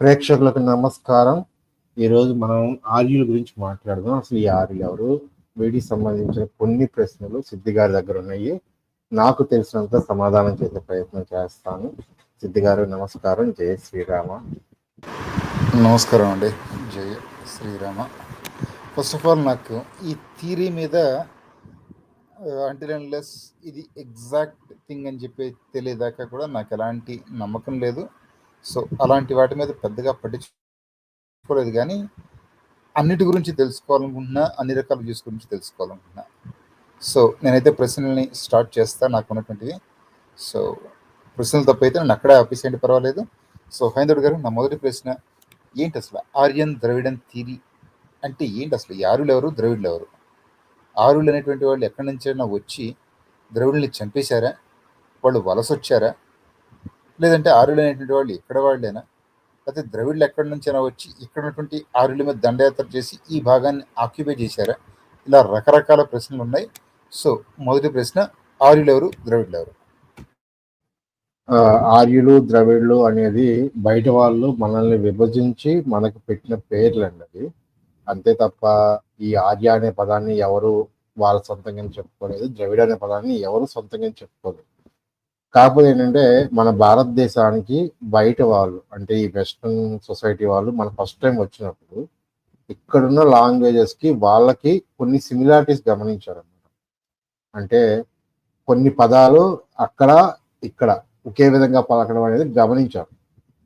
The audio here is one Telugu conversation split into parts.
ప్రేక్షకులకు నమస్కారం. ఈరోజు మనం ఆర్యుల గురించి మాట్లాడదాం. అసలు ఈ ఆర్యులు ఎవరు? వీటికి సంబంధించిన కొన్ని ప్రశ్నలు సిద్ధి గారి దగ్గర ఉన్నాయి. నాకు తెలిసినంత సమాధానం చేసే ప్రయత్నం చేస్తాను. సిద్ధి గారు నమస్కారం. జయ శ్రీరామ. నమస్కారం అండి. జయ శ్రీరామ. ఫస్ట్ ఆఫ్ ఆల్ నాకు ఈ థీరీ మీద అంటిల్ లెస్ ఇది ఎగ్జాక్ట్ థింగ్ అని చెప్పి తెలియదాకా కూడా నాకు ఎలాంటి నమ్మకం లేదు. సో అలాంటి వాటి మీద పెద్దగా పట్టించుకోలేదు కానీ అన్నిటి గురించి తెలుసుకోవాలనుకుంటున్నా అన్ని రకాల వ్యూస్ గురించి తెలుసుకోవాలనుకుంటున్నా. సో నేనైతే ప్రశ్నల్ని స్టార్ట్ చేస్తాను నాకు ఉన్నటువంటివి సో ప్రశ్నలు తప్పైతే నేను అక్కడే ఆపేసేయండి పర్వాలేదు. సో హైందవుడు గారు నా మొదటి ప్రశ్న ఏంటి అసలు ఆర్యన్ ద్రవిడన్ థీరీ అంటే ఏంటి అసలు? ఈ ఆరులు ఎవరు? ద్రవిడులు ఎవరు? ఆరులు అనేటువంటి వాళ్ళు ఎక్కడి నుంచైనా వచ్చి ద్రవిడుల్ని చంపేశారా? వాళ్ళు వలస వచ్చారా లేదంటే ఆరులు అనేటువంటి వాళ్ళు ఇక్కడ వాళ్ళేనా లేకపోతే ద్రవిడులు ఎక్కడి నుంచైనా వచ్చి ఇక్కడ ఉన్నటువంటి ఆరుల మీద దండయాత్ర చేసి ఈ భాగాన్ని ఆక్యుపై చేశారా? ఇలా రకరకాల ప్రశ్నలు ఉన్నాయి. సో మొదటి ప్రశ్న ఆర్యులు ఎవరు ద్రవిడులు ఎవరు ఆర్యులు ద్రవిడులు అనేది బయట వాళ్ళు మనల్ని విభజించి మనకు పెట్టిన పేర్లు అండి అది అంతే తప్ప ఈ ఆర్య అనే పదాన్ని ఎవరు వాళ్ళ సొంతంగా చెప్పుకోలేదు ద్రవిడ అనే పదాన్ని ఎవరు సొంతంగా చెప్పుకోలేదు. కాకపోతే ఏంటంటే మన భారతదేశానికి బయట వాళ్ళు అంటే ఈ వెస్ట్రన్ సొసైటీ వాళ్ళు మన ఫస్ట్ టైం వచ్చినప్పుడు ఇక్కడున్న లాంగ్వేజెస్కి వాళ్ళకి కొన్ని సిమిలారిటీస్ గమనించారు అనమాట అంటే కొన్ని పదాలు అక్కడ ఇక్కడ ఒకే విధంగా పలకడం అనేది గమనించారు.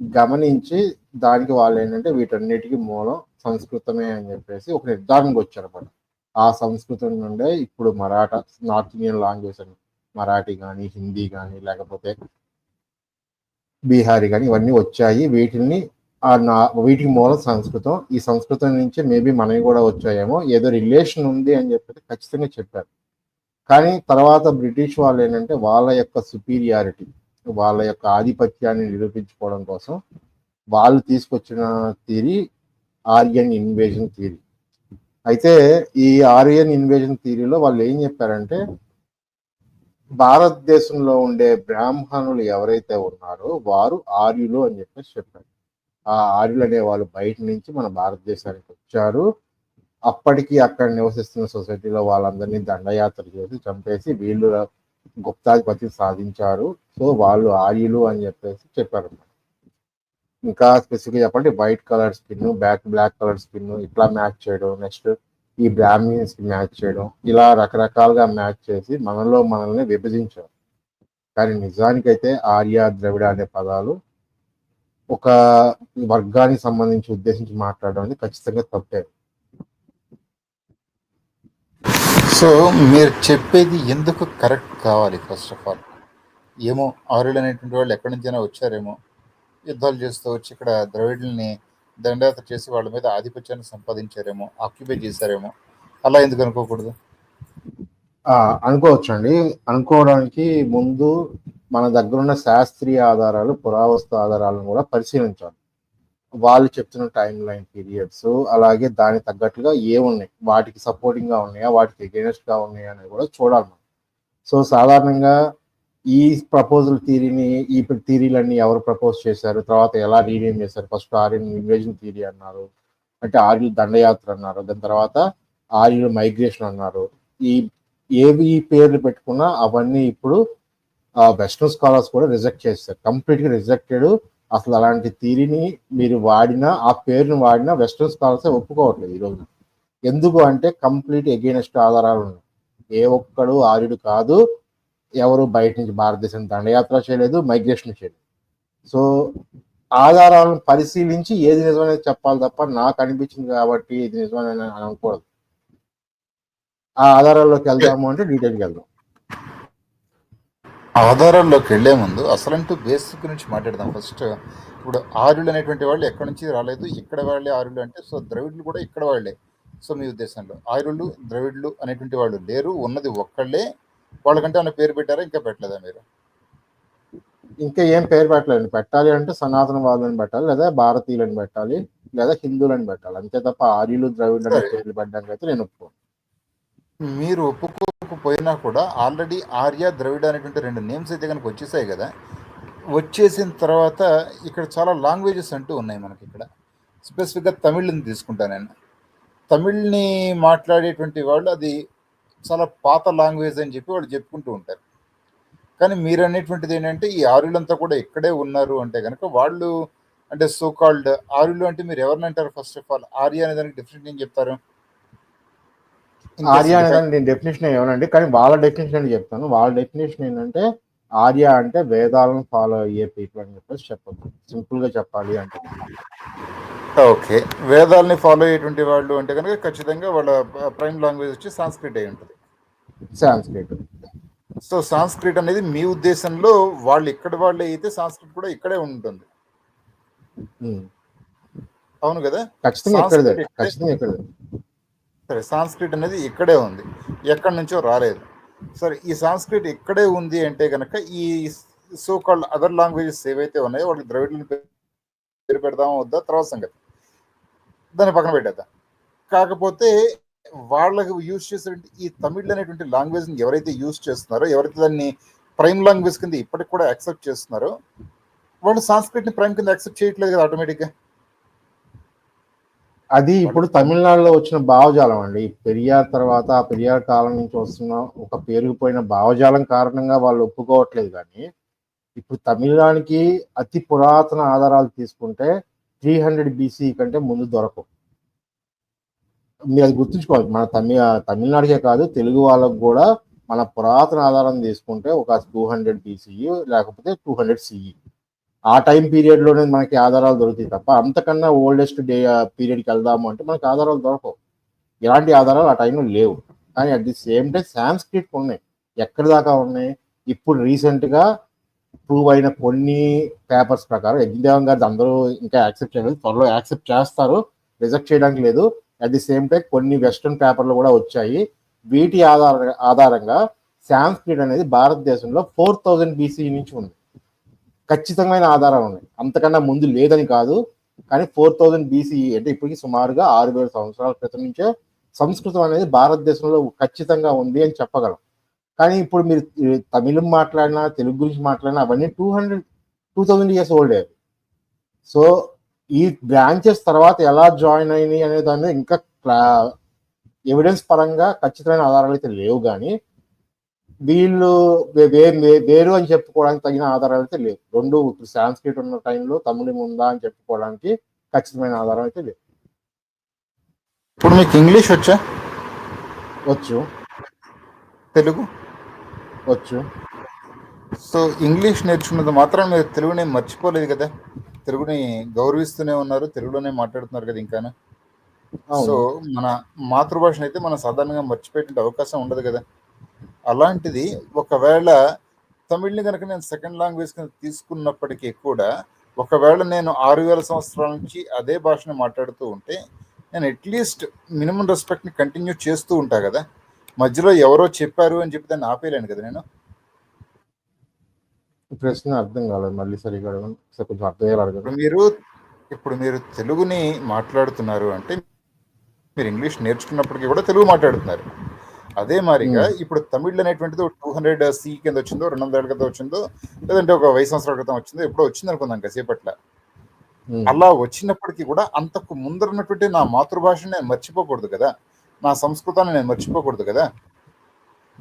గమనించి దానికి వాళ్ళు ఏంటంటే వీటన్నిటికీ మూలం సంస్కృతమే అని చెప్పేసి ఒక నిర్ధారణకు వచ్చారనమాట ఆ సంస్కృతం నుండే ఇప్పుడు మరాఠా నార్త్ ఇండియన్ లాంగ్వేజ్ అని మరాఠీ కానీ హిందీ కానీ లేకపోతే బీహారీ కానీ ఇవన్నీ వచ్చాయి. వీటిని వీటికి మూలం సంస్కృతం. ఈ సంస్కృతం నుంచి మేబీ మనవి కూడా వచ్చాయేమో. ఏదో రిలేషన్ ఉంది అని చెప్పి ఖచ్చితంగా చెప్పారు. కానీ తర్వాత బ్రిటిష్ వాళ్ళు ఏంటంటే వాళ్ళ యొక్క సుపీరియారిటీ వాళ్ళ యొక్క ఆధిపత్యాన్ని నిరూపించుకోవడం కోసం వాళ్ళు తీసుకొచ్చిన థీరీ ఆర్యన్ ఇన్వేజన్ థీరీ అయితే ఈ ఆర్యన్ ఇన్వేజన్ థీరీలో వాళ్ళు ఏం చెప్పారంటే భారతదేశంలో ఉండే బ్రాహ్మణులు ఎవరైతే ఉన్నారో వారు ఆర్యులు అని చెప్పేసి చెప్పారు. ఆ ఆర్యులు అనే వాళ్ళు బయట నుంచి మన భారతదేశానికి వచ్చారు. అప్పటికి అక్కడ నివసిస్తున్న సొసైటీలో వాళ్ళందరినీ దండయాత్ర చేసి చంపేసి వీళ్ళు గుప్తాధిపతి సాధించారు. సో వాళ్ళు ఆర్యులు అని చెప్పేసి చెప్పారు ఇంకా స్పెసిఫిక్ చెప్పండి white colour skin back black colour skin ఇట్లా మ్యాచ్ చేయడం నెక్స్ట్ ఈ బ్రాహ్మిన్స్ మ్యాచ్ చేయడం. ఇలా రకరకాలుగా మ్యాచ్ చేసి మనలో మనల్ని విభజించారు కానీ నిజానికైతే ఆర్య ద్రవిడ అనే పదాలు ఒక వర్గానికి సంబంధించి ఉద్దేశించి మాట్లాడడం అనేది ఖచ్చితంగా తప్పే. సో మీరు చెప్పేది ఎందుకు కరెక్ట్ కావాలి ఫస్ట్ ఆఫ్ ఆల్ ఏమో ఆరులు అనేటువంటి వాళ్ళు ఎక్కడి నుంచైనా వచ్చారేమో యుద్ధాలు చేస్తూ వచ్చి ఇక్కడ ద్రవిడుల్ని దండయాత్ర చేసి వాళ్ళ మీద ఆధిపత్యాన్ని సంపాదించారేమో ఆక్యుపై చేశారేమో. అలా ఎందుకు అనుకోకూడదు? అనుకోవచ్చు అనుకోవచ్చండి. అనుకోవడానికి ముందు మన దగ్గర ఉన్న శాస్త్రీయ ఆధారాలు పురావస్తు ఆధారాలను కూడా పరిశీలించాలి. వాళ్ళు చెప్తున్న టైం లైన్ పీరియడ్స్ అలాగే దానికి తగ్గట్టుగా ఏమున్నాయి వాటికి సపోర్టింగ్గా ఉన్నాయా వాటికి ఎగెనెస్ట్గా ఉన్నాయా అనేది కూడా చూడాలి మనం. సో సాధారణంగా ఈ ప్రపోజల్ థీరీని ఈ థీరీలన్నీ ఎవరు ప్రపోజ్ చేశారు? తర్వాత ఎలా రీనేమ్ చేశారు? ఫస్ట్ ఆర్యన్ ఇన్వేజన్ థీరీ అన్నారు. అంటే ఆర్యులు దండయాత్ర అన్నారు. దాని తర్వాత ఆర్యులు మైగ్రేషన్ అన్నారు. ఈ ఏవి ఈ పేర్లు పెట్టుకున్నా అవన్నీ ఇప్పుడు వెస్ట్రన్ స్కాలర్స్ కూడా రిజెక్ట్ చేస్తారు కంప్లీట్గా రిజెక్టెడ్ అసలు అలాంటి థీరీని మీరు వాడినా ఆ పేరుని వాడినా వెస్ట్రన్ స్కాలర్స్ ఒప్పుకోవట్లేదు ఈరోజు ఎందుకు అంటే కంప్లీట్ ఎగెయినెస్ట్ ఆధారాలు ఉన్నాయి. ఏ ఒక్కడు ఆర్యుడు కాదు. ఎవరు బయట నుంచి భారతదేశం దండయాత్ర చేయలేదు మైగ్రేషన్ చేయలేదు. సో ఆధారాలను పరిశీలించి ఏది నిజమనేది చెప్పాలి తప్ప నాకు అనిపించింది కాబట్టి ఇది నిజమని అనకూడదు. ఆ ఆధారాల్లోకి వెళ్దాము అంటే డీటెయిల్కి వెళ్దాం. ఆధారాల్లోకి వెళ్ళే ముందు అసలంటూ బేసిక్ గురించి మాట్లాడదాం. ఫస్ట్ ఇప్పుడు ఆర్యులు అనేటువంటి వాళ్ళు ఎక్కడి నుంచి రాలేదు ఇక్కడ వాళ్ళే ఆర్యులు అంటే సో ద్రవిడులు కూడా ఇక్కడ వాళ్ళే. సో మీ ఉద్దేశంలో ఆర్యులు ద్రవిడులు అనేటువంటి వాళ్ళు లేరు ఉన్నది ఒక్కళ్ళే వాళ్ళకంటే ఏమైనా పేరు పెట్టారా? ఇంకా పెట్టలేదా మీరు? ఇంకా ఏం పేరు పెట్టలేదు పెట్టాలి అంటే సనాతనవాదులను పెట్టాలి లేదా భారతీయులను పెట్టాలి లేదా హిందువులను పెట్టాలి. అంతే తప్ప ఆర్యులు ద్రవిడులు అనే సరే. పేర్లు పెట్టడానికి అయితే నేను ఒప్పుకోను. మీరు ఒప్పుకోకపోయినా కూడా ఆల్రెడీ ఆర్య ద్రవిడ అనేటువంటి రెండు నేమ్స్ అయితే కనుక వచ్చేసాయి కదా. వచ్చేసిన తర్వాత ఇక్కడ చాలా లాంగ్వేజెస్ అంటూ ఉన్నాయి మనకి ఇక్కడ. స్పెసిఫిక్గా తమిళ్ని తీసుకుంటా నేను. తమిళ్ని మాట్లాడేటువంటి వాళ్ళు అది చాలా పాత లాంగ్వేజ్ అని చెప్పి వాళ్ళు చెప్పుకుంటూ ఉంటారు. కానీ మీరు అనేటువంటిది ఏంటంటే ఈ ఆర్యులంతా కూడా ఇక్కడే ఉన్నారు అంటే కనుక వాళ్ళు అంటే సో కాల్డ్ ఆర్యులు అంటే మీరు ఎవరిని అంటారు ఫస్ట్ ఆఫ్ ఆల్ ఆర్య అనే దానికి డిఫరెంట్ ఏం చెప్తారు? ఆర్య different- అనేది నేను డెఫినేషన్ ఏమనండి కానీ వాళ్ళ డెఫినేషన్ అని చెప్తాను. వాళ్ళ డెఫినేషన్ ఏంటంటే ఆర్య అంటే వేదాలను ఫాలో అయ్యే పీపుల్ అని చెప్పేసి చెప్పదు సింపుల్గా చెప్పాలి అంటే. ఓకే వేదాలని ఫాలో అయ్యేటువంటి వాళ్ళు అంటే కనుక ఖచ్చితంగా వాళ్ళ ప్రైమ్ లాంగ్వేజ్ వచ్చి సాంస్క్రిట్ అయి ఉంటుంది. సాంస్క్రిట్ సో సాంస్క్రిట్ అనేది మీ ఉద్దేశంలో వాళ్ళు ఇక్కడ వాళ్ళే అయితే సాంస్క్రిట్ కూడా ఇక్కడే ఉంటుంది. అవును కదా? ఖచ్చితంగా సరే సాంస్క్రిట్ అనేది ఇక్కడే ఉంది. ఎక్కడి నుంచో రాలేదు. సరే ఈ సాంస్క్రిట్ ఇక్కడే ఉంది అంటే కనుక ఈ సో కాల్డ్ అదర్ లాంగ్వేజెస్ ఏవైతే ఉన్నాయో వాళ్ళకి ద్రవిడులను పేరు పెడదామా వద్దా? తర్వాత సంగతి. దాన్ని పక్కన పెట్టేద్దాం. కాకపోతే వాళ్ళకి యూజ్ చేసేటువంటి ఈ తమిళ్ అనేటువంటి లాంగ్వేజ్ని ఎవరైతే యూజ్ చేస్తున్నారో ఎవరైతే దాన్ని ప్రైమ్ లాంగ్వేజ్ కింద ఇప్పటికి కూడా యాక్సెప్ట్ చేస్తున్నారో వాళ్ళు సాంస్క్రిట్ని ప్రైమ్ కింద యాక్సెప్ట్ చేయట్లేదు కదా ఆటోమేటిక్గా అది ఇప్పుడు తమిళనాడులో వచ్చిన భావజాలం అండి. పెరియార్ తర్వాత ఆ పెరియార్ కాలం నుంచి వస్తున్న ఒక పేరుకుపోయిన భావజాలం కారణంగా వాళ్ళు ఒప్పుకోవట్లేదు కానీ ఇప్పుడు తమిళనాడుకి అతి పురాతన ఆధారాలు తీసుకుంటే త్రీ హండ్రెడ్ బీసీ కంటే ముందు దొరకవు. మీరు అది గుర్తుంచుకోవాలి. మన తమిళ తమిళనాడుకే కాదు తెలుగు వాళ్ళకు కూడా మన పురాతన ఆధారం తీసుకుంటే ఒక టూ హండ్రెడ్ బీసీఈ లేకపోతే టూ హండ్రెడ్ సిఈ. ఆ టైం పీరియడ్లోనే మనకి ఆధారాలు దొరుకుతాయి తప్ప అంతకన్నా ఓల్డెస్ట్ డే పీరియడ్కి వెళ్దాము అంటే మనకి ఆధారాలు దొరకవు. ఇలాంటి ఆధారాలు ఆ టైంలో లేవు. కానీ at the same time Sanskrit ఉన్నాయి. ఎక్కడి దాకా ఉన్నాయి? ఇప్పుడు రీసెంట్గా ప్రూవ్ అయిన కొన్ని పేపర్స్ ప్రకారం యజ్ఞదేవం గారు అందరూ ఇంకా యాక్సెప్ట్ చేయలేదు. త్వరలో యాక్సెప్ట్ చేస్తారు. రిజెక్ట్ చేయడానికి లేదు. అట్ ది సేమ్ టైం కొన్ని వెస్ట్రన్ పేపర్లు కూడా వచ్చాయి. వీటి ఆధార ఆధారంగా సాంస్క్రిట్ అనేది భారతదేశంలో ఫోర్ థౌజండ్ బీసీ నుంచి ఉంది. ఖచ్చితమైన ఆధారాలు ఉన్నాయి. అంతకన్నా ముందు లేదని కాదు. కానీ ఫోర్ థౌజండ్ బీసీ అంటే ఇప్పటికి సుమారుగా ఆరు వేల సంవత్సరాల క్రితం నుంచే సంస్కృతం అనేది భారతదేశంలో ఖచ్చితంగా ఉంది అని చెప్పగలం. కానీ ఇప్పుడు మీరు తమిళం మాట్లాడినా తెలుగు గురించి మాట్లాడినా అవన్నీ two hundred two thousand years old అవి. సో ఈ బ్రాంచెస్ తర్వాత ఎలా జాయిన్ అయినాయి అనే దాని మీద ఇంకా ఎవిడెన్స్ పరంగా ఖచ్చితమైన ఆధారాలు అయితే లేవు కానీ వీళ్ళు వేరు అని చెప్పుకోవడానికి తగిన ఆధారాలు అయితే లేవు. రెండు ఇప్పుడు సాంస్క్రిట్ ఉన్న టైంలో తమిళం ఉందా అని చెప్పుకోవడానికి ఖచ్చితమైన ఆధారం అయితే లేవు ఇప్పుడు మీకు ఇంగ్లీష్ వచ్చా? వచ్చు. తెలుగు? వచ్చు. సో ఇంగ్లీష్ నేర్చుకున్నది మాత్రం మీరు తెలుగుని మర్చిపోలేదు కదా. తెలుగుని గౌరవిస్తూనే ఉన్నారు తెలుగులోనే మాట్లాడుతున్నారు కదా ఇంకాను. సో మన మాతృభాషను అయితే మనం సాధారణంగా మర్చిపోయేటువంటి అవకాశం ఉండదు కదా. అలాంటిది ఒకవేళ తమిళ్ని కనుక నేను సెకండ్ లాంగ్వేజ్ కింద తీసుకున్నప్పటికీ కూడా ఒకవేళ నేను ఆరు వేల సంవత్సరాల నుంచి అదే భాషను మాట్లాడుతూ ఉంటే నేను అట్లీస్ట్ మినిమం రెస్పెక్ట్ని కంటిన్యూ చేస్తూ ఉంటా కదా. మధ్యలో ఎవరో చెప్పారు అని చెప్పి దాన్ని ఆపేయలేను కదా నేను. ప్రశ్న అర్థం కాలేదు. మళ్ళీ సరిగా కొంచెం అర్థం. ఇప్పుడు మీరు ఇప్పుడు మీరు తెలుగుని మాట్లాడుతున్నారు అంటే మీరు ఇంగ్లీష్ నేర్చుకున్నప్పటికీ కూడా తెలుగు మాట్లాడుతున్నారు. అదే Hmm. ఇప్పుడు తమిళ్ అనేటువంటిది టూ హండ్రెడ్ సి కింద వచ్చిందో రెండు వందల క్రితం వచ్చిందో లేదంటే ఒక వెయ్యి సంవత్సరాల క్రితం వచ్చిందో ఎప్పుడో వచ్చింది అనుకుందాం కాసేపట్ల. అలా వచ్చినప్పటికీ కూడా అంతకు ముందరున్నటువంటి నా మాతృభాషని నేను మర్చిపోకూడదు కదా. నా సంస్కృతాన్ని నేను మర్చిపోకూడదు కదా.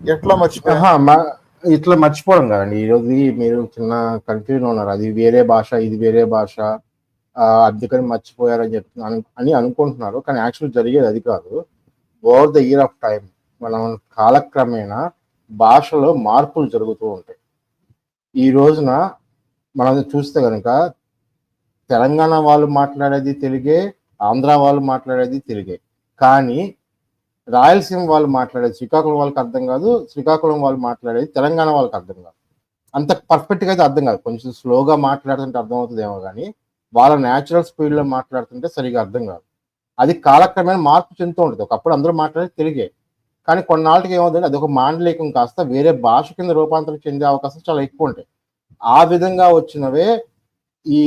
ఎట్లా మర్చిపోయా? ఆహా, మా- ఇట్లా మర్చిపోవడం కదండి. ఈ రోజు మీరు చిన్న కన్ఫ్యూజన్ ఉన్నారు. అది వేరే భాష ఇది వేరే భాష అందుకని మర్చిపోయారని చెప్పి అను- అని అనుకుంటున్నారు. కానీ యాక్చువల్ జరిగేది అది కాదు. Over the year of time మనం కాలక్రమేణా భాషలో మార్పులు జరుగుతూ ఉంటాయి. ఈ రోజున మనం చూస్తే కనుక తెలంగాణ వాళ్ళు మాట్లాడేది తెలుగే ఆంధ్ర వాళ్ళు మాట్లాడేది తెలుగే. కానీ రాయలసీమ వాళ్ళు మాట్లాడేది శ్రీకాకుళం వాళ్ళకి అర్థం కాదు శ్రీకాకుళం వాళ్ళు మాట్లాడేది తెలంగాణ వాళ్ళకి అర్థం కాదు. అంత పర్ఫెక్ట్గా అయితే అర్థం కాదు. కొంచెం స్లోగా మాట్లాడుతుంటే అర్థం అవుతుందేమో కానీ వాళ్ళ న్యాచురల్ స్పీడ్లో మాట్లాడుతుంటే సరిగా అర్థం కాదు. అది కాలక్రమేణా మార్పు చెందుతూ ఉంటుంది. ఒకప్పుడు అందరూ మాట్లాడేది తెలుగే. కానీ కొన్నాళ్ళకి ఏమవుతుంది అది ఒక మాండలికం కాస్త వేరే భాష కింద రూపాంతరం చెందే అవకాశం చాలా ఎక్కువ ఉంటాయి. ఆ విధంగా వచ్చినవే ఈ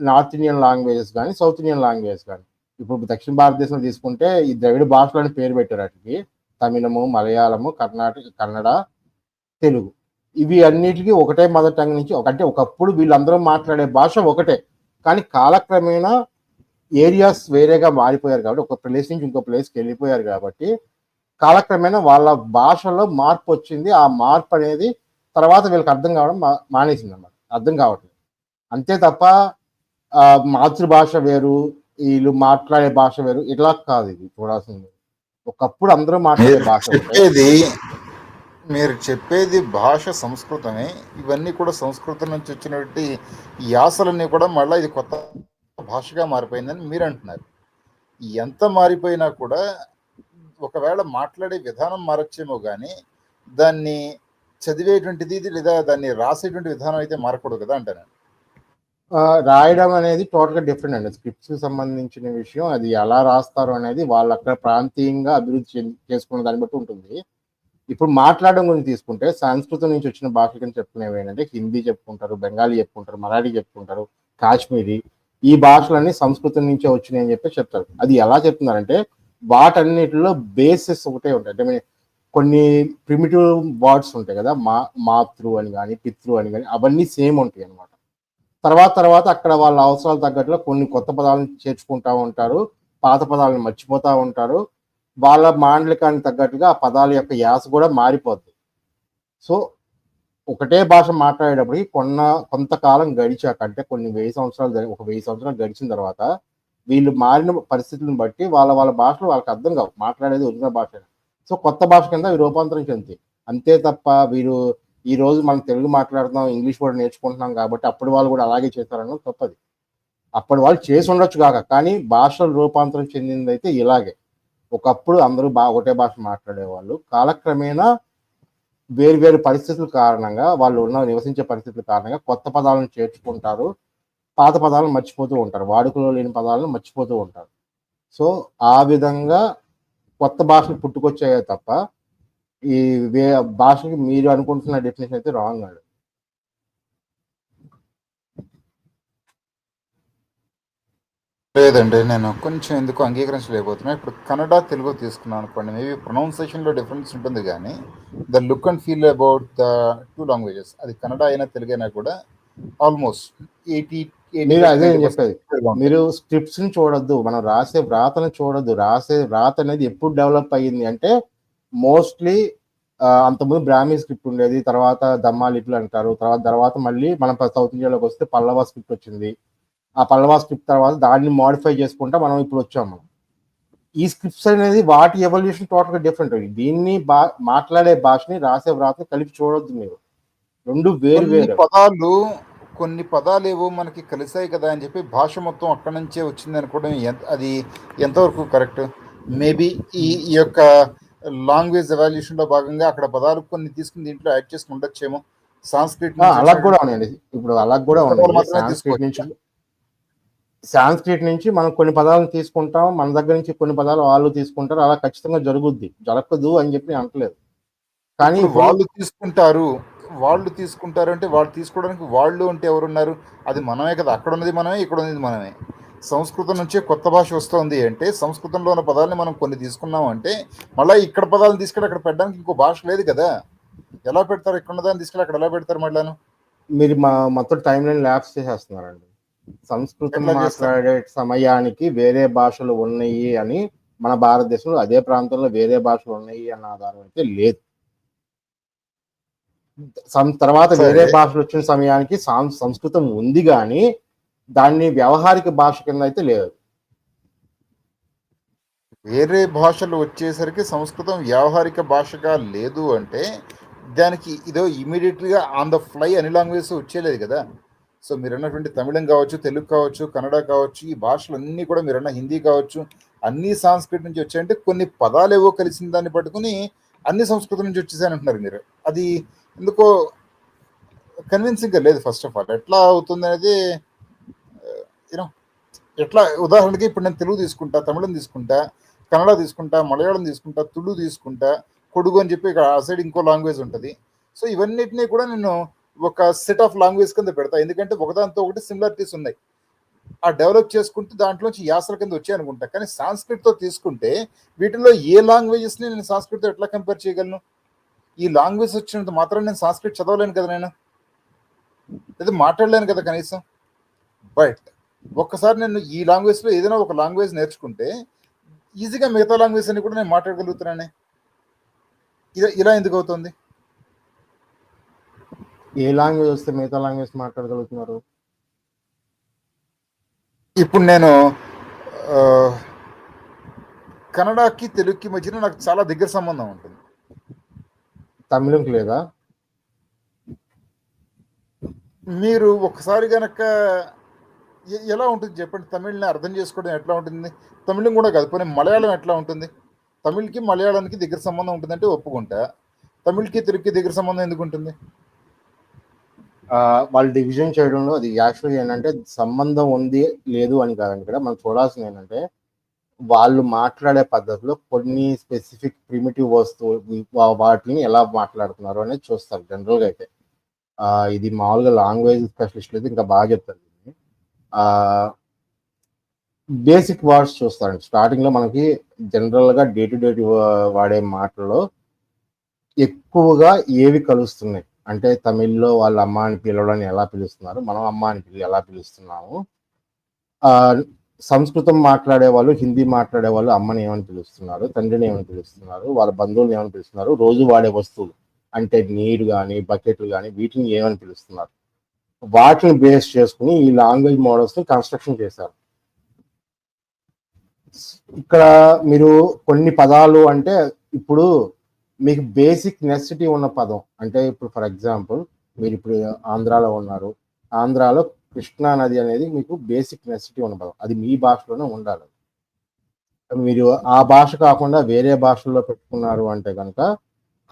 నార్త్ ఇండియన్ లాంగ్వేజెస్ కానీ సౌత్ ఇండియన్ లాంగ్వేజెస్ కానీ. ఇప్పుడు దక్షిణ భారతదేశంలో తీసుకుంటే ఈ ద్రవిడ భాషలని పేరు పెట్టారు వాటికి. తమిళము మలయాళము కర్ణాటక కన్నడ తెలుగు. ఇవి అన్నిటికీ ఒకటే మదర్ టంగ్ నుంచి ఒకటే ఒకప్పుడు వీళ్ళందరూ మాట్లాడే భాష ఒకటే. కానీ కాలక్రమేణా ఏరియాస్ వేరేగా మారిపోయారు కాబట్టి ఒక ప్లేస్ నుంచి ఇంకో ప్లేస్కి వెళ్ళిపోయారు కాబట్టి కాలక్రమేణా వాళ్ళ భాషలో మార్పు వచ్చింది. ఆ మార్పు అనేది తర్వాత వీళ్ళకి అర్థం కావడం మా- మానేసింది అన్నమాట. అర్థం కావట్లేదు. అంతే తప్ప ఆ, మాతృభాష వేరు వీళ్ళు మాట్లాడే భాష వేరు ఇట్లా కాదు ఇది చూడాల్సింది. ఒకప్పుడు అందరూ మాట్లాడే భాష. చెప్పేది మీరు చెప్పేది భాష సంస్కృతమే. ఇవన్నీ కూడా సంస్కృతం నుంచి వచ్చినటువంటి యాసలన్నీ కూడా మళ్ళీ ఇది కొత్త భాషగా మారిపోయిందని మీరు అంటున్నారు. ఎంత మారిపోయినా కూడా ఒకవేళ మాట్లాడే విధానం మారచ్చేమో కానీ దాన్ని చదివేటువంటిది ఇది లేదా దాన్ని రాసేటువంటి విధానం అయితే మారకూడదు కదా అంటాను రాయడం అనేది టోటల్గా డిఫరెంట్ అండి. స్క్రిప్ట్స్ సంబంధించిన విషయం అది ఎలా రాస్తారు అనేది వాళ్ళు అక్కడ ప్రాంతీయంగా అభివృద్ధి చెంది- చేసుకున్న దాన్ని బట్టి ఉంటుంది. ఇప్పుడు మాట్లాడడం గురించి తీసుకుంటే సంస్కృతం నుంచి వచ్చిన భాషలు చెప్పుకునేవి ఏంటంటే హిందీ చెప్పుకుంటారు బెంగాలీ చెప్పుకుంటారు మరాఠీ చెప్పుకుంటారు కాశ్మీరీ ఈ భాషలన్నీ సంస్కృతం నుంచే వచ్చినాయి అని చెప్పి చెప్తారు. అది ఎలా చెప్తున్నారంటే వాటన్నిటిలో బేసిస్ ఒకటే ఉంటాయి. అంటే కొన్ని ప్రిమిటివ్ వర్డ్స్ ఉంటాయి కదా మా మాతృ అని కానీ పితృ అని కానీ అవన్నీ సేమ్ ఉంటాయి అనమాట తర్వాత తర్వాత అక్కడ వాళ్ళ అవసరాలు తగ్గట్టుగా కొన్ని కొత్త పదాలను చేర్చుకుంటా ఉంటారు పాత పదాలను మర్చిపోతూ ఉంటారు. వాళ్ళ మాండలికానికి తగ్గట్టుగా ఆ పదాల యొక్క యాస కూడా మారిపోద్ది. సో ఒకటే భాష మాట్లాడేటప్పటికి కొన్న కొంతకాలం గడిచాక అంటే కొన్ని వెయ్యి సంవత్సరాలు ఒక వెయ్యి సంవత్సరాలు గడిచిన తర్వాత వీళ్ళు మారిన పరిస్థితులను బట్టి వాళ్ళ వాళ్ళ భాషలు వాళ్ళకి అర్థం కావు. మాట్లాడేది ఒరిజినల్ భాష. సో కొత్త భాష కింద రూపాంతరం చెంది అంతే. తప్ప వీరు ఈ రోజు మనం తెలుగు మాట్లాడుతున్నాం ఇంగ్లీష్ కూడా నేర్చుకుంటున్నాం కాబట్టి అప్పుడు వాళ్ళు కూడా అలాగే చేస్తారన్నది తప్పది. అప్పటి వాళ్ళు చేసి ఉండొచ్చు కాక కానీ భాషలు రూపాంతరం చెందింది అయితే ఇలాగే. ఒకప్పుడు అందరూ బా ఒకటే భాష మాట్లాడేవాళ్ళు. కాలక్రమేణా వేరు వేరు పరిస్థితుల కారణంగా వాళ్ళు ఉన్న నివసించే పరిస్థితుల కారణంగా కొత్త పదాలను చేర్చుకుంటారు. పాత పదాలను మర్చిపోతూ ఉంటారు. వాడుకలో లేని పదాలను మర్చిపోతూ ఉంటారు. సో ఆ విధంగా కొత్త భాషలు పుట్టుకొచ్చాయే తప్ప ఈ వే భాషకి మీరు అనుకుంటున్న డెఫినేషన్ అయితే రాంగ్ అండి. లేదండి నేను కొంచెం ఎందుకు అంగీకరించలేకపోతున్నా. ఇప్పుడు కన్నడ తెలుగు తీసుకున్నాను అనుకోండి మేబీ ప్రొనౌన్సియేషన్లో డిఫరెన్స్ ఉంటుంది కానీ the look and feel about the two languages అది కన్నడ అయినా తెలుగు అయినా కూడా ఆల్మోస్ట్ ఎయిటీ మీరు అదే నేను చెప్పేది. మీరు స్క్రిప్ట్స్ని చూడొద్దు మనం రాసే వ్రాతను చూడొద్దు. రాసే వ్రాత అనేది ఎప్పుడు డెవలప్ అయ్యింది అంటే మోస్ట్లీ అంతకుముందు బ్రాహ్మీ స్క్రిప్ట్ ఉండేది తర్వాత దమ్మా లిపులు అంటారు తర్వాత తర్వాత మళ్ళీ మనం సౌత్ ఇండియాలోకి వస్తే పల్లవ స్క్రిప్ట్ వచ్చింది. ఆ పల్లవ స్క్రిప్ట్ తర్వాత దాన్ని మాడిఫై చేసుకుంటా మనం ఇప్పుడు వచ్చాం మనం. ఈ స్క్రిప్ట్స్ అనేది వాటి ఎవల్యూషన్ టోటల్గా డిఫరెంట్ దీన్ని బా మాట్లాడే భాషని రాసే వ్రాతని కలిపి చూడొద్దు మీరు. రెండు వేరు వేరు పదాలు కొన్ని పదాలు ఏవో మనకి కలిసాయి కదా అని చెప్పి భాష మొత్తం అక్కడి నుంచే వచ్చింది అనుకోవడం ఎంత అది ఎంతవరకు కరెక్ట్? మేబీ ఈ ఈ యొక్క లాంగ్వేజ్ ఎవాల్యూషన్లో భాగంగా అక్కడ పదాలు కొన్ని తీసుకుని దీంట్లో యాడ్ చేసుకుని ఉండొచ్చేమో. సాంస్క్రిట్ అలా కూడా ఉన్నాయండి ఇప్పుడు అలా కూడా ఉన్నాయి సాంస్క్రిట్ నుంచి మనం కొన్ని పదాలను తీసుకుంటాం. మన దగ్గర నుంచి కొన్ని పదాలు వాళ్ళు తీసుకుంటారు. అలా ఖచ్చితంగా జరుగుద్ది. జరగదు అని చెప్పి అంటలేదు. కానీ వాళ్ళు తీసుకుంటారు. వాళ్ళు తీసుకుంటారు అంటే వాళ్ళు తీసుకోవడానికి వాళ్ళు అంటే ఎవరున్నారు? అది మనమే కదా. అక్కడ ఉన్నది మనమే ఇక్కడ ఉన్నది మనమే. సంస్కృతం నుంచే కొత్త భాష వస్తుంది అంటే సంస్కృతంలో ఉన్న పదాలని మనం కొన్ని తీసుకున్నాం అంటే మళ్ళీ ఇక్కడ పదాలను తీసుకెళ్ళి అక్కడ పెట్టడానికి ఇంకో భాష లేదు కదా. ఎలా పెడతారు? ఇక్కడ ఉన్నదాన్ని తీసుకెళ్ళి అక్కడ ఎలా పెడతారు మళ్ళాను? మీరు మా మొత్తం టైం లైన్ ల్యాబ్స్ చేసేస్తున్నారండి. సంస్కృతం? మాట్లాడే సమయానికి వేరే భాషలు ఉన్నాయి అని మన భారతదేశంలో అదే ప్రాంతంలో వేరే భాషలు ఉన్నాయి అన్న ఆధారం అయితే లేదు. తర్వాత. వేరే భాషలు వచ్చిన సమయానికి సాం- సంస్కృతం ఉంది కానీ దాన్ని వ్యవహారిక భాష కింద అయితే లేదు. వేరే భాషలు వచ్చేసరికి సంస్కృతం వ్యావహారిక భాషగా లేదు అంటే దానికి ఇదో ఇమీడియట్గా ఆన్ ద ఫ్లై అన్ని లాంగ్వేజెస్ వచ్చేలేదు కదా. సో మీరు అన్నటువంటి తమిళం కావచ్చు తెలుగు కావచ్చు కన్నడ కావచ్చు ఈ భాషలన్నీ కూడా మీరు అన్న హిందీ కావచ్చు అన్ని సాంస్కృతి నుంచి వచ్చాయంటే కొన్ని పదాలు ఏవో కలిసిన దాన్ని పట్టుకుని అన్ని సంస్కృతం నుంచి వచ్చేసాయని అంటున్నారు మీరు. అది ఎందుకో కన్విన్సింగ్గా లేదు ఫస్ట్ ఆఫ్ ఆల్ ఎట్లా అవుతుంది అనేది uh, యూనో ఎట్లా ఉదాహరణకి ఇప్పుడు నేను తెలుగు తీసుకుంటా తమిళం తీసుకుంటా కన్నడ తీసుకుంటా మలయాళం తీసుకుంటా తుళు తీసుకుంటా కొడుగు అని చెప్పి ఇక్కడ ఆ సైడ్ ఇంకో లాంగ్వేజ్ ఉంటుంది. సో ఇవన్నిటిని కూడా నేను ఒక సెట్ ఆఫ్ లాంగ్వేజ్ కింద పెడతా. ఎందుకంటే ఒకదాంతో ఒకటి సిమిలారిటీస్ ఉన్నాయి. ఆ డెవలప్ చేసుకుంటే దాంట్లోంచి యాసల కింద వచ్చాయి అనుకుంటా. కానీ సాంస్క్రిట్తో తీసుకుంటే వీటిలో ఏ లాంగ్వేజెస్ని నేను సాంస్క్రిట్తో ఎట్లా కంపేర్ చేయగలను? ఈ లాంగ్వేజ్ వచ్చినంత మాత్రం నేను సంస్కృత్ చదవలేను కదా నేను. లేదా మాట్లాడలేను కదా కనీసం. బట్ ఒక్కసారి నేను ఈ లాంగ్వేజ్లో ఏదైనా ఒక లాంగ్వేజ్ నేర్చుకుంటే ఈజీగా మిగతా లాంగ్వేజ్ అని కూడా నేను మాట్లాడగలుగుతున్నానే. ఇలా ఇలా ఎందుకు అవుతుంది? ఏ లాంగ్వేజ్ వస్తే మిగతా లాంగ్వేజ్ మాట్లాడగలుగుతున్నారు? ఇప్పుడు నేను కన్నడకి తెలుగుకి మధ్యన నాకు చాలా దగ్గర సంబంధం ఉంటుంది. తమిళంకి లేదా? మీరు ఒకసారి గనక ఎ- ఎలా ఉంటుంది చెప్పండి? తమిళ్ని అర్థం చేసుకోవడం ఎట్లా ఉంటుంది? తమిళం కూడా కాదు పోనీ మలయాళం ఎట్లా ఉంటుంది? తమిళ్కి మలయాళానికి దగ్గర సంబంధం ఉంటుందంటే ఒప్పుకుంటా. తమిళ్కి తెలుగుకి దగ్గర సంబంధం ఎందుకు ఉంటుంది? వాళ్ళు డివిజన్ చేయడంలో అది యాక్చువల్గా ఏంటంటే సంబంధం ఉంది లేదు అని కాదండి ఇక్కడ. మనం చూడాల్సింది ఏంటంటే వాళ్ళు మాట్లాడే పద్ధతిలో కొన్ని స్పెసిఫిక్ ప్రిమిటివ్ వస్తువు వాటిని ఎలా మాట్లాడుతున్నారు అనేది చూస్తారు జనరల్గా అయితే. ఇది మామూలుగా లాంగ్వేజ్ స్పెషలిస్ట్ అయితే ఇంకా బాగా చెప్తారు దీన్ని. బేసిక్ వర్డ్స్ చూస్తారండి. స్టార్టింగ్లో మనకి జనరల్గా డే టు డే వాడే మాటల్లో ఎక్కువగా ఏవి కలుస్తున్నాయి? అంటే తమిళ్ళో వాళ్ళ అమ్మ అని పిలవడాన్ని ఎలా పిలుస్తున్నారు? మనం అమ్మ అని పిలి ఎలా పిలుస్తున్నాము? సంస్కృతం మాట్లాడే వాళ్ళు హిందీ మాట్లాడే వాళ్ళు అమ్మని ఏమని పిలుస్తున్నారు తండ్రిని ఏమని పిలుస్తున్నారు వాళ్ళ బంధువులు ఏమని పిలుస్తున్నారు రోజు వాడే వస్తువులు అంటే నీరు కానీ బకెట్లు కానీ వీటిని ఏమని పిలుస్తున్నారు? వాటిని బేస్ చేసుకుని ఈ లాంగ్వేజ్ మోడల్స్ని కన్స్ట్రక్షన్ చేశారు. ఇక్కడ మీరు కొన్ని పదాలు అంటే ఇప్పుడు మీకు బేసిక్ నెసిటీ ఉన్న పదం అంటే ఇప్పుడు ఫర్ ఎగ్జాంపుల్ మీరు ఇప్పుడు ఆంధ్రాలో ఉన్నారు ఆంధ్రాలో కృష్ణా నది అనేది మీకు బేసిక్ నెసిటీ ఉన్న పదం అది మీ భాషలోనే ఉండాలి. మీరు ఆ భాష కాకుండా వేరే భాషల్లో పెట్టుకున్నారు అంటే కనుక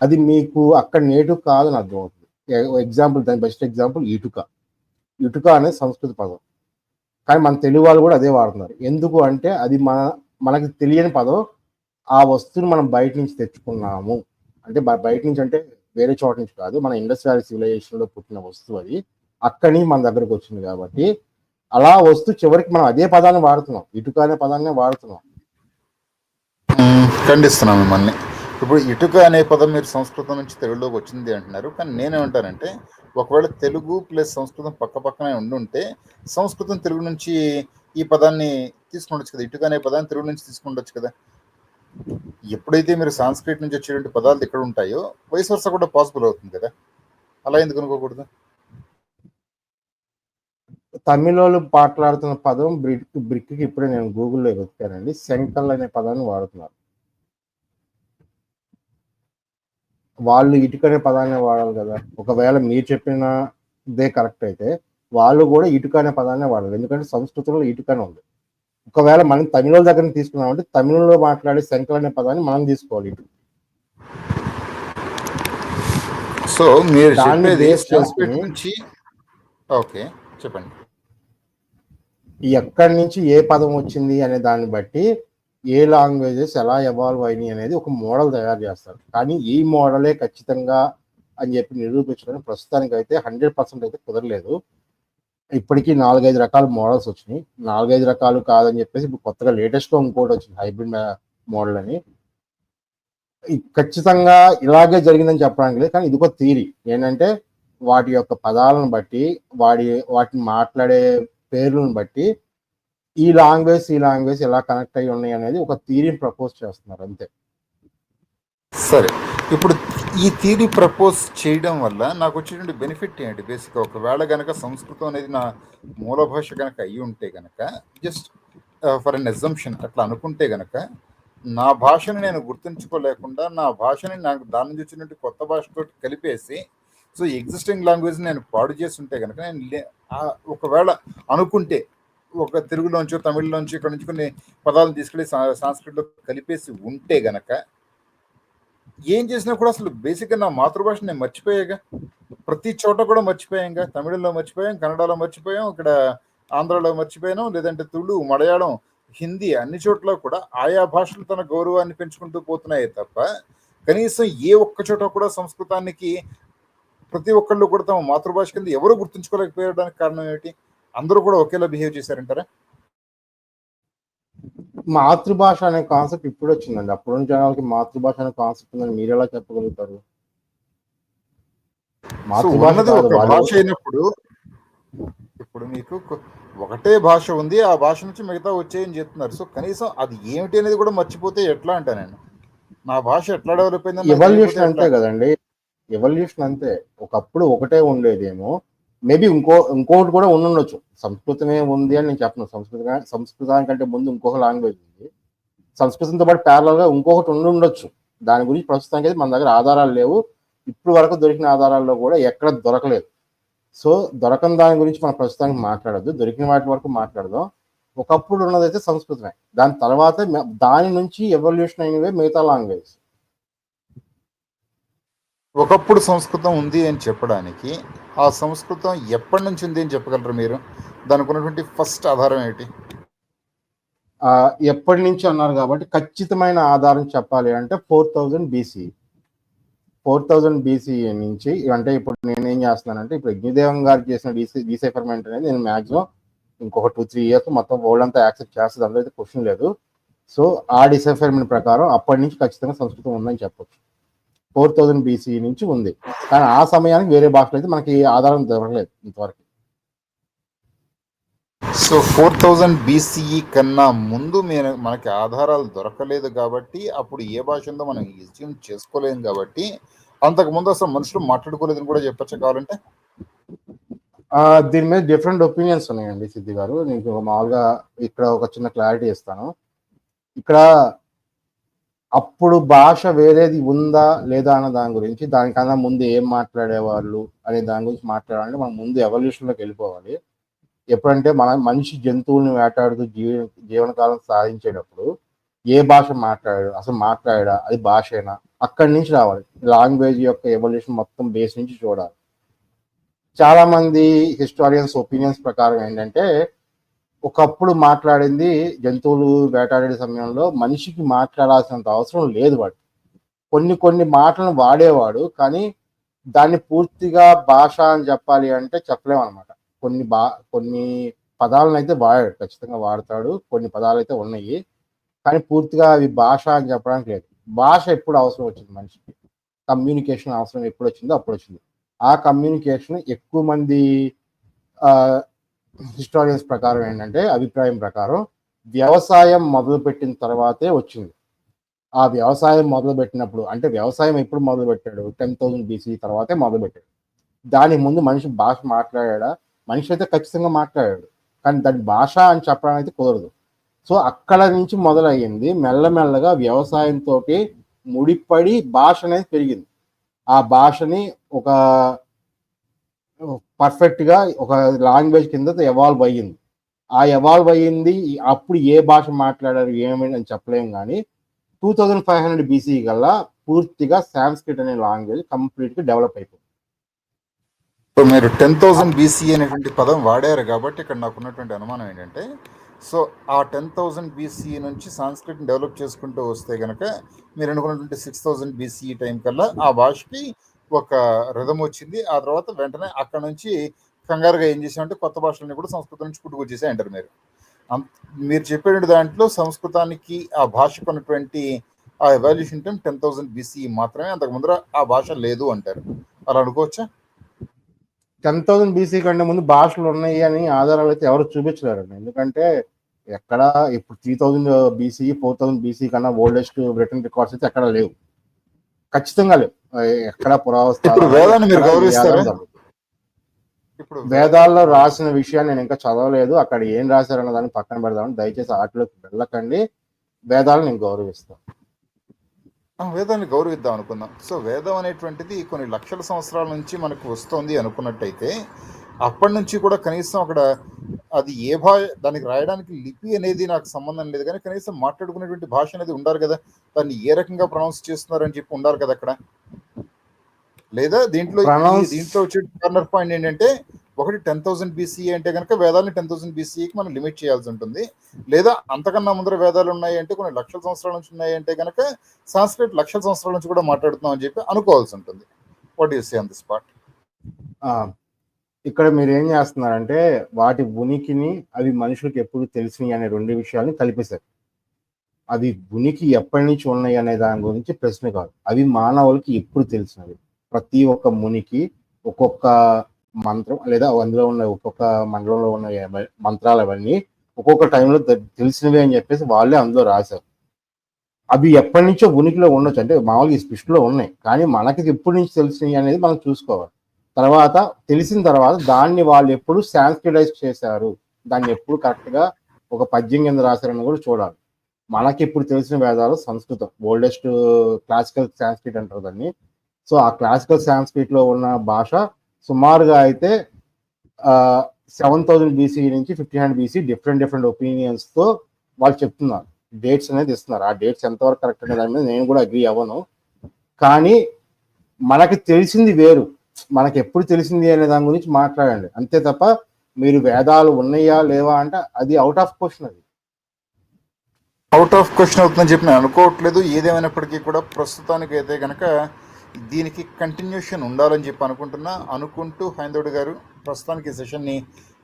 అది మీకు అక్కడ నేటివ్ కాదని అర్థం అవుతుంది. ఎగ్జాంపుల్ దాని బెస్ట్ ఎగ్జాంపుల్ ఇటుక. ఇటుక అనేది సంస్కృత పదం. కానీ మన తెలుగు వాళ్ళు కూడా అదే వాడుతున్నారు. ఎందుకు అంటే అది మన మనకి తెలియని పదం. ఆ వస్తువుని మనం బయట నుంచి తెచ్చుకున్నాము. అంటే బయట నుంచి అంటే వేరే చోట నుంచి కాదు. మన ఇండస్ట్రియల్ సివిలైజేషన్లో పుట్టిన వస్తువు అది. అక్కడి మన దగ్గరకు వచ్చింది కాబట్టి అలా వస్తూ చివరికి మనం అదే పదాన్ని వాడుతున్నాం. ఇటుక అనే పదాన్ని వాడుతున్నాం. ఖండిస్తున్నాను మిమ్మల్ని. ఇప్పుడు ఇటుక అనే పదం మీరు సంస్కృతం నుంచి తెలుగులోకి వచ్చింది అంటున్నారు. కానీ నేనేమంటానంటే ఒకవేళ తెలుగు ప్లస్ సంస్కృతం పక్క పక్కనే ఉండుంటే సంస్కృతం తెలుగు నుంచి ఈ పదాన్ని తీసుకుండొచ్చు కదా. ఇటుక అనే పదాన్ని తెలుగు నుంచి తీసుకుండొచ్చు కదా. ఎప్పుడైతే మీరు సాంస్క్రిట్ నుంచి వచ్చేటువంటి పదాలు ఇక్కడ ఉంటాయో వయసు వరుస కూడా పాసిబుల్ అవుతుంది కదా. అలా ఎందుకు అనుకోకూడదు? తమిళ వాళ్ళు మాట్లాడుతున్న పదం బ్రిక్ బ్రిక్కి ఇప్పుడే నేను గూగుల్లో వెతికానండి. సెంకల్ అనే పదాన్ని వాడుతున్నారు. వాళ్ళు ఇటుక అనే పదాన్ని వాడాలి కదా. ఒకవేళ మీరు చెప్పినదే కరెక్ట్ అయితే వాళ్ళు కూడా ఇటుక అనే పదాన్ని వాడాలి. ఎందుకంటే సంస్కృతంలో ఇటుకనే ఉంది. ఒకవేళ మనం తమిళ దగ్గర తీసుకున్నామంటే తమిళంలో మాట్లాడే సెంకల్ అనే పదాన్ని మనం తీసుకోవాలి ఇటు. సో మీరు దాన్ని చేసుకుని- ఓకే చెప్పండి. ఎక్కడి నుంచి ఏ పదం వచ్చింది అనే దాన్ని బట్టి ఏ లాంగ్వేజెస్ ఎలా ఎవాల్వ్ అయినాయి అనేది ఒక మోడల్ తయారు చేస్తారు. కానీ ఈ మోడలే ఖచ్చితంగా అని చెప్పి నిరూపించడానికి ప్రస్తుతానికి అయితే హండ్రెడ్ పర్సెంట్ అయితే కుదరలేదు. ఇప్పటికీ నాలుగైదు రకాల మోడల్స్ వచ్చినాయి. నాలుగైదు రకాలు కాదని చెప్పేసి ఇప్పుడు కొత్తగా లేటెస్ట్గా ఇంకోటి వచ్చింది హైబ్రిడ్ మోడల్ అని. ఖచ్చితంగా ఇలాగే జరిగిందని చెప్పడానికి లేదు. కానీ ఇది ఒక థీరీ ఏంటంటే వాటి యొక్క పదాలను బట్టి వాడి వాటిని మాట్లాడే పేర్లను బట్టి ఈ లాంగ్వేజ్ ఈ లాంగ్వేజ్ ఎలా కనెక్ట్ అయ్యి ఉన్నాయి అనేది ఒక థీరీని ప్రపోజ్ చేస్తున్నారు అంతే. సరే. ఇప్పుడు ఈ థీరీ ప్రపోజ్ చేయడం వల్ల నాకు వచ్చేటువంటి బెనిఫిట్ ఏంటి? బేసిక్గా ఒకవేళ కనుక సంస్కృతం అనేది నా మూల భాష కనుక అయ్యి ఉంటే కనుక జస్ట్ ఫర్ అన్ ఎగ్జంప్షన్ అట్లా అనుకుంటే కనుక నా భాషను నేను గుర్తుంచుకోలేకుండా నా భాషని నాకు దాని నుంచి వచ్చినట్టు కొత్త భాషతో కలిపేసి సో ఎగ్జిస్టింగ్ లాంగ్వేజ్ నేను పాడు చేసి ఉంటే కనుక నేను లే- ఒకవేళ అనుకుంటే ఒక తెలుగులోంచో తమిళ్ళోంచి ఇక్కడ నుంచి కొన్ని పదాలను తీసుకెళ్ళి సా- కలిపేసి ఉంటే గనక ఏం చేసినా కూడా అసలు బేసిక్గా నా మాతృభాష నేను మర్చిపోయాగా. ప్రతి చోట కూడా మర్చిపోయాంగా. తమిళంలో మర్చిపోయాం కన్నడలో మర్చిపోయాం ఇక్కడ ఆంధ్రాలో మర్చిపోయాను లేదంటే తుళు మలయాళం హిందీ అన్ని చోట్ల కూడా ఆయా భాషలు తన గౌరవాన్ని పెంచుకుంటూ పోతున్నాయే తప్ప కనీసం ఏ ఒక్క చోట కూడా సంస్కృతానికి ప్రతి ఒక్కళ్ళు కూడా తమ మాతృభాష కింద ఎవరు గుర్తుంచుకోలేకపోయడానికి కారణం ఏమిటి? అందరూ కూడా ఒకేలా బిహేవ్ చేశారంటారా? మాతృభాష అనే కాన్సెప్ట్ ఇప్పుడు వచ్చిందండి. అప్పుడు జనాలకి మాతృభాష అనే కాన్సెప్ట్ ఉందని మీరు ఎలా చెప్పగలుగుతారు? భాష అయినప్పుడు ఇప్పుడు మీకు ఒకటే భాష ఉంది ఆ భాష నుంచి మిగతా వచ్చాయని చెప్తున్నారు. సో కనీసం అది ఏమిటి అనేది కూడా మర్చిపోతే ఎట్లా అంటా నేను? నా భాష ఎట్లా డెవలప్ తెలియకపోతే ఎవల్యూషన్ అంతే కదండి ఎవల్యూషన్ అంతే. ఒకప్పుడు ఒకటే ఉండేదేమో. మేబీ ఇంకో ఇంకోటి కూడా ఉండొచ్చు సంస్కృతమే ఉంది అని నేను చెప్పను. సంస్కృత సంస్కృతానికంటే ముందు ఇంకొక లాంగ్వేజ్ ఉంది. సంస్కృతంతో పాటు parallel ఇంకొకటి ఉండి ఉండొచ్చు దాని గురించి ప్రస్తుతానికి అయితే మన దగ్గర ఆధారాలు లేవు. ఇప్పుడు వరకు దొరికిన ఆధారాల్లో కూడా ఎక్కడ దొరకలేదు. సో దొరకని దాని గురించి మనం ప్రస్తుతానికి మాట్లాడద్దు. దొరికిన వాటి వరకు మాట్లాడదాం. ఒకప్పుడు ఉన్నదైతే సంస్కృతమే. దాని తర్వాత దాని నుంచి ఎవల్యూషన్ అయినవే మిగతా లాంగ్వేజ్ ఒకప్పుడు సంస్కృతం ఉంది అని చెప్పడానికి ఆ సంస్కృతం ఎప్పటి నుంచి ఉంది అని చెప్పగలరు మీరు? దానికి ఉన్నటువంటి ఫస్ట్ ఆధారం ఏంటి ఎప్పటి నుంచి అన్నారు కాబట్టి ఖచ్చితమైన ఆధారం చెప్పాలి అంటే four thousand BC. Four thousand BC నుంచి అంటే ఇప్పుడు నేను ఏం చేస్తున్నానంటే ఇప్పుడు యజ్ఞదేవం గారు చేసిన డీసీ డీసైఫర్మెంట్ అనేది నేను మ్యాక్సిమం ఇంకొక టూ త్రీ ఇయర్స్ మొత్తం వరల్డ్ అంతా యాక్సెప్ట్ చేస్తుంది. అందులో అయితే క్వశ్చన్ లేదు. సో ఆ డిసైఫర్మెంట్ ప్రకారం అప్పటి నుంచి ఖచ్చితంగా సంస్కృతం ఉందని చెప్పొచ్చు. ఫోర్ థౌజండ్ బీసీ నుంచి ఉంది. కానీ ఆ సమయానికి వేరే భాషలో అయితే మనకి ఆధారం దొరకలేదు ఇంతవరకు. సో ఫోర్ థౌజండ్ బీసీఈ కన్నా ముందు మీరు మనకి ఆధారాలు దొరకలేదు కాబట్టి అప్పుడు ఏ భాష ఉందో మనం ఎస్యూమ్ చేసుకోలేము కాబట్టి అంతకు ముందు అసలు మనుషులు మాట్లాడుకోలేదని కూడా చెప్పచ్చు కావాలంటే? దీని మీద డిఫరెంట్ ఒపీనియన్స్ ఉన్నాయండి సిద్ధి గారు. నీకు మామూలుగా ఇక్కడ ఒక చిన్న క్లారిటీ ఇస్తాను. ఇక్కడ అప్పుడు భాష వేరేది ఉందా లేదా అన్న దాని గురించి దానికన్నా ముందు ఏం మాట్లాడేవాళ్ళు అనే దాని గురించి మాట్లాడాలంటే మనం ముందు ఎవల్యూషన్లోకి వెళ్ళిపోవాలి. ఎప్పుడంటే మన మనిషి జంతువుల్ని వేటాడుతూ జీవ జీవనకాలం సాధించేటప్పుడు ఏ భాష మాట్లాడాడు అసలు మాట్లాడా అది భాషేనా? అక్కడి నుంచి రావాలి. లాంగ్వేజ్ యొక్క ఎవల్యూషన్ మొత్తం బేస్ నుంచి చూడాలి. చాలామంది హిస్టారియన్స్ ఒపీనియన్స్ ప్రకారం ఏంటంటే ఒకప్పుడు మాట్లాడింది జంతువులు వేటాడే సమయంలో మనిషికి మాట్లాడాల్సినంత అవసరం లేదు వాడు. కొన్ని కొన్ని మాటలను వాడేవాడు కానీ దాన్ని పూర్తిగా భాష అని చెప్పాలి అంటే చెప్పలేము అనమాట కొన్ని బా కొన్ని పదాలను అయితే వాడాడు ఖచ్చితంగా వాడతాడు కొన్ని పదాలు అయితే ఉన్నాయి కానీ పూర్తిగా అవి భాష అని చెప్పడానికి లేదు. భాష ఎప్పుడు అవసరం వచ్చింది మనిషికి? కమ్యూనికేషన్ అవసరం ఎప్పుడు వచ్చిందో అప్పుడు వచ్చింది. ఆ కమ్యూనికేషన్ ఎక్కువ మంది హిస్టారియన్స్ ప్రకారం ఏంటంటే అభిప్రాయం ప్రకారం వ్యవసాయం మొదలుపెట్టిన తర్వాతే వచ్చింది. ఆ వ్యవసాయం మొదలుపెట్టినప్పుడు అంటే వ్యవసాయం ఎప్పుడు మొదలు పెట్టాడు టెన్ థౌసండ్ బీసీ తర్వాతే మొదలుపెట్టాడు. దానికి ముందు మనిషి భాష మాట్లాడా? మనిషి అయితే ఖచ్చితంగా మాట్లాడాడు. కానీ దాని భాష అని చెప్పడం అయితే కుదరదు. సో అక్కడ నుంచి మొదలయ్యింది మెల్లమెల్లగా వ్యవసాయంతో ముడిపడి భాష అనేది పెరిగింది. ఆ భాషని ఒక పర్ఫెక్ట్గా ఒక లాంగ్వేజ్ కింద ఎవాల్వ్ అయ్యింది. ఆ ఎవాల్వ్ అయ్యింది అప్పుడు ఏ భాష మాట్లాడారు ఏమని అని చెప్పలేము కానీ two thousand five hundred BC కల్లా పూర్తిగా సాంస్క్రిట్ అనే లాంగ్వేజ్ కంప్లీట్గా డెవలప్ అయిపోయింది. సో మీరు టెన్ థౌసండ్ బీసీ అనేటువంటి పదం వాడారు కాబట్టి ఇక్కడ నాకు ఉన్నటువంటి అనుమానం ఏంటంటే సో ఆ టెన్ థౌజండ్ బీసీ నుంచి సాంస్క్రిట్ డెవలప్ చేసుకుంటూ వస్తే కనుక మీరు అనుకున్నటువంటి సిక్స్ థౌజండ్ బీసీ టైం కల్లా ఆ భాషకి ఒక రథం వచ్చింది. ఆ తర్వాత వెంటనే అక్కడ నుంచి కంగారుగా ఏం చేశామంటే కొత్త భాషలన్నీ కూడా సంస్కృతం నుంచి పుట్టుకొచ్చేసే అంటారు మీరు. మీరు చెప్పిన దాంట్లో సంస్కృతానికి ఆ భాషకు ఉన్నటువంటి ఆ evolution time ten thousand BC మాత్రమే అంతకు ముందర ఆ భాష లేదు అంటారు. అలా అనుకోవచ్చా? టెన్ థౌసండ్ బీసీ కంటే ముందు భాషలు ఉన్నాయి అని ఆధారాలు అయితే ఎవరు చూపించలేరండి. ఎందుకంటే ఎక్కడ ఇప్పుడు three thousand BC four thousand BC కన్నా ఓల్డెస్ట్ బ్రిటన్ రికార్డ్స్ అయితే ఎక్కడ లేవు. ఖచ్చితంగా లేవు. ఎక్కడ పురావస్థ ఇప్పుడు వేదాన్ని మీరు గౌరవిస్తారా? ఇప్పుడు వేదాల్లో రాసిన విషయాన్ని నేను ఇంకా చదవలేదు. అక్కడ ఏం రాశారన్న దాన్ని పక్కన పెడదామని దయచేసి వాటిలోకి వెళ్ళకండి. వేదాలను నేను గౌరవిస్తాను. వేదాన్ని గౌరవిద్దాం అనుకుందాం. సో వేదం అనేటువంటిది కొన్ని లక్షల సంవత్సరాల నుంచి మనకు వస్తుంది అనుకున్నట్టయితే అప్పటి నుంచి కూడా కనీసం అక్కడ అది ఏ భాష దానికి రాయడానికి లిపి అనేది నాకు సంబంధం లేదు. కానీ కనీసం మాట్లాడుకునేటువంటి భాష అనేది ఉండాలి కదా. దాన్ని ఏ రకంగా ప్రొనౌన్స్ చేస్తున్నారని చెప్పి ఉండాలి కదా అక్కడ. లేదా దీంట్లో దీంట్లో వచ్చే కార్నర్ పాయింట్ ఏంటంటే ఒకటి టెన్ థౌసండ్ బీసీ అంటే కనుక వేదాలని టెన్ థౌసండ్ బీసీకి మనం లిమిట్ చేయాల్సి ఉంటుంది. లేదా అంతకన్నా ముందర వేదాలు ఉన్నాయి అంటే కొన్ని లక్షల సంవత్సరాల నుంచి ఉన్నాయి అంటే కనుక సంస్కృత్ లక్షల సంవత్సరాల నుంచి కూడా మాట్లాడుతున్నాం అని చెప్పి అనుకోవాల్సి ఉంటుంది. What you say on the spot ఆ, ఇక్కడ మీరు ఏం చేస్తున్నారంటే వాటి ఉనికిని అవి మనుషులకు ఎప్పుడు తెలిసినాయి అనే రెండు విషయాల్ని కలిపేశారు. అది ఉనికి ఎప్పటి నుంచి ఉన్నాయి అనే దాని గురించి ప్రశ్న కాదు. అవి మానవులకి ఎప్పుడు తెలిసినవి. ప్రతి ఒక్క మునికి ఒక్కొక్క మంత్రం లేదా అందులో ఉన్న ఒక్కొక్క మండలంలో ఉన్న మంత్రాలు అవన్నీ ఒక్కొక్క టైంలో తెలిసినవి అని చెప్పేసి వాళ్ళే అందులో రాశారు. అవి ఎప్పటి నుంచో ఉనికిలో ఉండొచ్చు. అంటే మామూలుగా ఈ సృష్టిలో ఉన్నాయి. కానీ మనకి ఎప్పటి నుంచి తెలిసినవి అనేది మనం చూసుకోవాలి. తర్వాత తెలిసిన తర్వాత దాన్ని వాళ్ళు ఎప్పుడు సాంస్క్రిటైజ్ చేశారు. దాన్ని ఎప్పుడు కరెక్ట్గా ఒక పద్యం కింద రాశారని కూడా చూడాలి. మనకి ఇప్పుడు తెలిసిన వేదాలు సంస్కృతం ఓల్డెస్ట్ క్లాసికల్ సాంస్క్రిట్ అంటారు దాన్ని. సో ఆ క్లాసికల్ సాంస్క్రిట్లో ఉన్న భాష సుమారుగా అయితే సెవెన్ థౌజండ్ బీసీ నుంచి fifteen hundred BC different different ఒపీనియన్స్తో వాళ్ళు చెప్తున్నారు. డేట్స్ అనేది ఇస్తున్నారు. ఆ డేట్స్ ఎంతవరకు కరెక్ట్ అనే దాని మీద నేను కూడా అగ్రి అవ్వను. కానీ మనకి తెలిసింది వేరు. మనకి ఎప్పుడు తెలిసింది అనే దాని గురించి మాట్లాడండి. అంతే తప్ప మీరు వేదాలు ఉన్నాయా లేవా అంటే అది అవుట్ ఆఫ్ క్వశ్చన్ అది. అవుట్ ఆఫ్ క్వశ్చన్ అవుతుందని చెప్పి నేను అనుకోవట్లేదు. ఏదేమైనప్పటికీ కూడా ప్రస్తుతానికి అయితే కనుక దీనికి కంటిన్యూషన్ ఉండాలని చెప్పి అనుకుంటున్నా. అనుకుంటూ హైందవుడు గారు ప్రస్తుతానికి సెషన్ని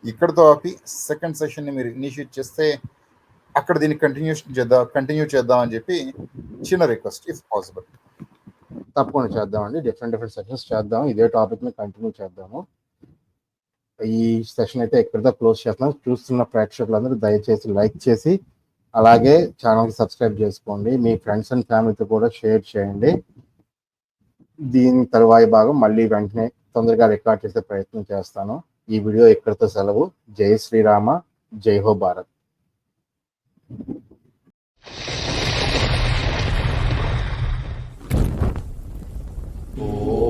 ఇక్కడితో ఆపి సెకండ్ సెషన్ని మీరు ఇనిషియేట్ చేస్తే అక్కడ దీన్ని కంటిన్యూషన్ చేద్దాం కంటిన్యూ చేద్దాం అని చెప్పి చిన్న రిక్వెస్ట్ ఇఫ్ పాసిబుల్ తప్పకుండా చేద్దామండి. డిఫరెంట్ డిఫరెంట్ సెషన్స్ చేద్దాం. ఇదే టాపిక్ కంటిన్యూ చేద్దాము. ఈ సెషన్ అయితే ఎక్కడితో క్లోజ్ చేస్తున్నాం. చూస్తున్న ప్రేక్షకులందరూ దయచేసి లైక్ చేసి అలాగే ఛానల్కి సబ్స్క్రైబ్ చేసుకోండి. మీ ఫ్రెండ్స్ అండ్ ఫ్యామిలీతో కూడా షేర్ చేయండి. దీని తరువాయి భాగం మళ్ళీ వెంటనే తొందరగా రికార్డ్ చేసే ప్రయత్నం చేస్తాను. ఈ వీడియో ఇక్కడితో సెలవు. జై శ్రీరామ జై హో భారత్. 哦。